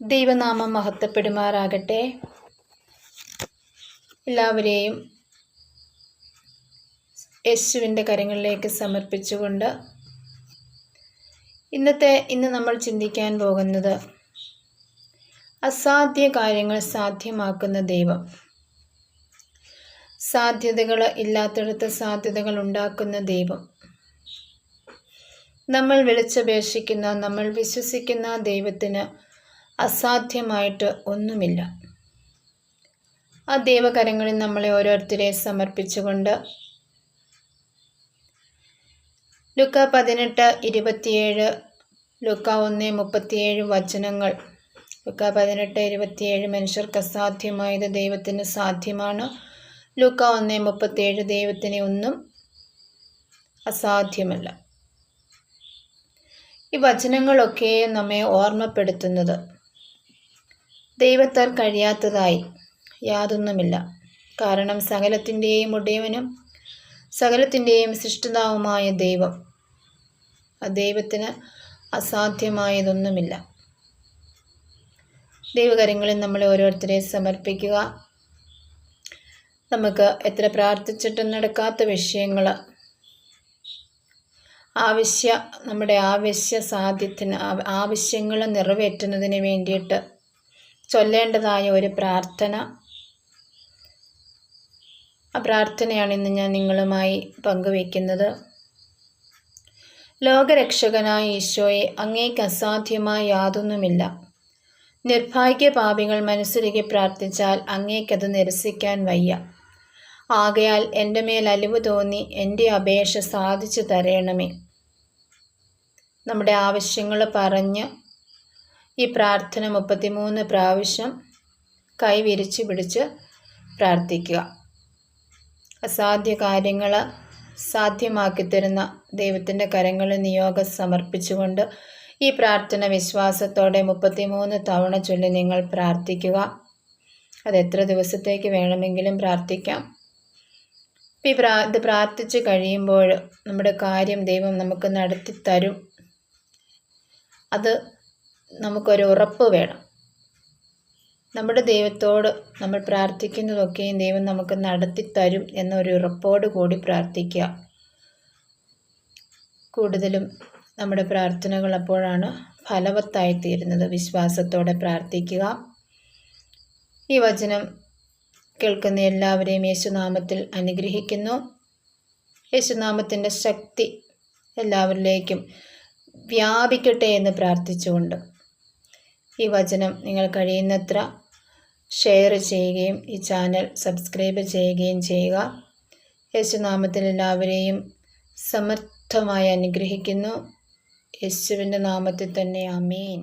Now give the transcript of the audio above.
ദൈവനാമം മഹത്വപ്പെടുമാറാകട്ടെ. എല്ലാവരെയും യേശുവിന്റെ കരങ്ങളിലേക്ക് സമർപ്പിച്ചുകൊണ്ട് ഇന്നത്തെ ഇന്ന് നമ്മൾ ചിന്തിക്കാൻ പോകുന്നത് അസാധ്യ കാര്യങ്ങൾ സാധ്യമാക്കുന്ന ദൈവം. സാധ്യതകൾ ഇല്ലാത്തടത്ത് സാധ്യതകൾ ഉണ്ടാക്കുന്ന ദൈവം. നമ്മൾ വിളിച്ചപേക്ഷിക്കുന്ന നമ്മൾ വിശ്വസിക്കുന്ന ദൈവത്തിന് അസാധ്യമായിട്ട് ഒന്നുമില്ല. ആ ദൈവകരങ്ങളിൽ നമ്മളെ ഓരോരുത്തരെ സമർപ്പിച്ചുകൊണ്ട് ലുക്ക പതിനെട്ട് ഇരുപത്തിയേഴ് ലുക്ക ഒന്ന് മുപ്പത്തിയേഴ് വചനങ്ങൾ. ലുക്ക പതിനെട്ട് ഇരുപത്തിയേഴ് മനുഷ്യർക്ക് അസാധ്യമായത് ദൈവത്തിന് സാധ്യമാണ്. ലുക്ക ഒന്ന് മുപ്പത്തിയേഴ് ദൈവത്തിന് ഒന്നും അസാധ്യമല്ല. ഈ വചനങ്ങളൊക്കെ നമ്മെ ഓർമ്മപ്പെടുത്തുന്നത്. ദൈവത്താൽ കഴിയാത്തതായി യാതൊന്നുമില്ല. കാരണം സകലത്തിന്റെയും ഉടയവനും സകലത്തിന്റെയും സൃഷ്ടിതാവുമായ ദൈവം. ആ ദൈവത്തിന് അസാധ്യമായതൊന്നുമില്ല. ദൈവകാര്യങ്ങളിൽ നമ്മൾ ഓരോരുത്തരെ സമർപ്പിക്കുക. നമുക്ക് എത്ര പ്രാർത്ഥിച്ചിട്ടും നടക്കാത്ത വിഷയങ്ങൾ. ആവശ്യ നമ്മുടെ ആവശ്യ സാധ്യത്തിന് ആവശ്യങ്ങൾ നിറവേറ്റുന്നതിന് വേണ്ടിയിട്ട് ചൊല്ലേണ്ടതായ ഒരു പ്രാർത്ഥന. ആ പ്രാർത്ഥനയാണ് ഇന്ന് ഞാൻ നിങ്ങളുമായി പങ്കുവയ്ക്കുന്നത്. ലോകരക്ഷകനായ ഈശോയെ അങ്ങേക്ക് അസാധ്യമായ യാതൊന്നുമില്ല. നിർഭാഗ്യ പാപികൾ മനസ്സിലേക്ക് പ്രാർത്ഥിച്ചാൽ അങ്ങേക്കത് നിരസിക്കാൻ വയ്യ. ആകയാൽ എന്റെ മേൽ അലിവ് തോന്നി എന്റെ അപേക്ഷ സാധിച്ചു തരയണമേ നമ്മുടെ ആവശ്യങ്ങൾ പറഞ്ഞ് ഈ പ്രാർത്ഥന മുപ്പത്തിമൂന്ന് പ്രാവശ്യം കൈവിരിച്ച് പിടിച്ച് പ്രാർത്ഥിക്കുക. അസാധ്യ കാര്യങ്ങൾ സാധ്യമാക്കി തരുന്ന ദൈവത്തിന്റെ കരങ്ങളിൽ നിയോഗം സമർപ്പിച്ചുകൊണ്ട് ഈ പ്രാർത്ഥന വിശ്വാസത്തോടെ മുപ്പത്തിമൂന്ന് തവണ ചൊല്ലി നിങ്ങൾ പ്രാർത്ഥിക്കുക. അത് എത്ര ദിവസത്തേക്ക് വേണമെങ്കിലും പ്രാർത്ഥിക്കാം. ഈ പ്രാ ഇത് പ്രാർത്ഥിച്ച് കഴിയുമ്പോൾ നമ്മുടെ കാര്യം ദൈവം നമുക്ക് നടത്തി തരും അത് നമുക്കൊരു ഉറപ്പ് വേണം. നമ്മുടെ ദൈവത്തോട് നമ്മൾ പ്രാർത്ഥിക്കുന്നതൊക്കെയും ദൈവം നമുക്ക് നടത്തി തരും എന്നൊരു ഉറപ്പോട് കൂടി പ്രാർത്ഥിക്കുക. കൂടുതലും നമ്മുടെ പ്രാർത്ഥനകൾ അപ്പോഴാണ് ഫലവത്തായി തീരുന്നത് വിശ്വാസത്തോടെ പ്രാർത്ഥിക്കുക. ഈ വചനം കേൾക്കുന്ന എല്ലാവരെയും യേശുനാമത്തിൽ അനുഗ്രഹിക്കുന്നു. യേശുനാമത്തിന്റെ ശക്തി എല്ലാവരിലേക്കും വ്യാപിക്കട്ടെ എന്ന് പ്രാർത്ഥിച്ചുകൊണ്ട് ഈ വചനം നിങ്ങൾ കഴിയുന്നത്ര ഷെയർ ചെയ്യുകയും ഈ ചാനൽ സബ്സ്ക്രൈബ് ചെയ്യുകയും ചെയ്യുക. യേശുനാമത്തിൽ എല്ലാവരെയും സമർത്ഥമായി അനുഗ്രഹിക്കുന്നു. യേശുവിന്റെ നാമത്തിൽ തന്നെ അമീൻ